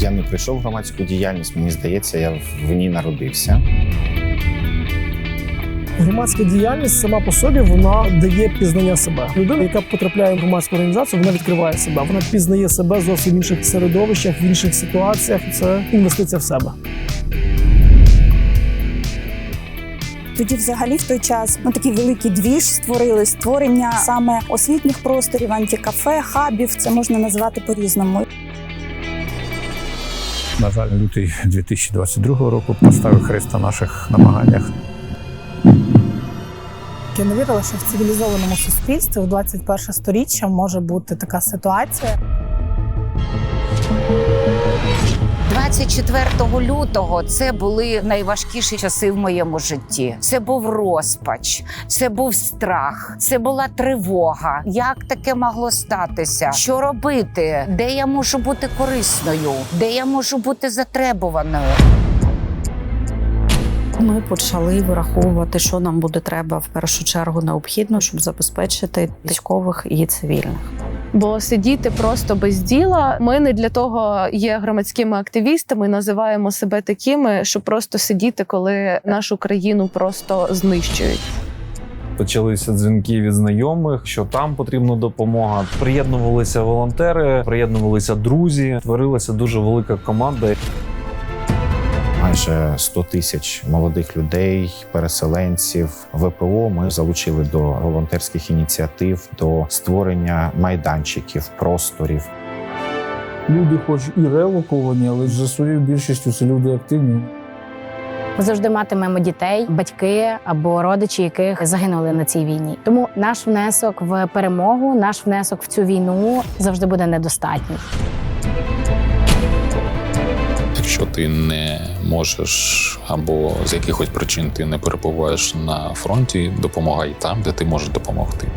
Я не прийшов в громадську діяльність. Мені здається, я в ній народився. Громадська діяльність сама по собі вона дає пізнання себе. Людина, яка потрапляє в громадську організацію, вона відкриває себе. Вона пізнає себе зовсім в інших середовищах, в інших ситуаціях. Це інвестиція в себе. Тоді, взагалі, в той час ну такий великий двіж створили створення саме освітніх просторів, антикафе, хабів. Це можна назвати по-різному. На жаль, лютий 2022 року поставив хрест на наших намаганнях. Я не вірила, що в цивілізованому суспільстві в 21 сторіччя може бути така ситуація. 24 лютого це були найважкіші часи в моєму житті. Це був розпач, це був страх, це була тривога. Як таке могло статися? Що робити? Де я можу бути корисною? Де я можу бути затребуваною? Ми почали вираховувати, що нам буде треба в першу чергу необхідно, щоб забезпечити військових і цивільних. Бо сидіти просто без діла. Ми не для того є громадськими активістами, називаємо себе такими, щоб просто сидіти, коли нашу країну просто знищують. Почалися дзвінки від знайомих, що там потрібна допомога. Приєднувалися волонтери, приєднувалися друзі. Творилася дуже велика команда. Майже 100 тисяч молодих людей, переселенців ВПО. Ми залучили до волонтерських ініціатив, до створення майданчиків, просторів. Люди, хоч і релоковані, але за своєю більшістю це люди активні. Ми завжди матимемо дітей, батьки або родичі, яких загинули на цій війні. Тому наш внесок в перемогу, наш внесок в цю війну завжди буде недостатній. Якщо ти не можеш або з якихось причин ти не перебуваєш на фронті, допомагай там, де ти можеш допомогти.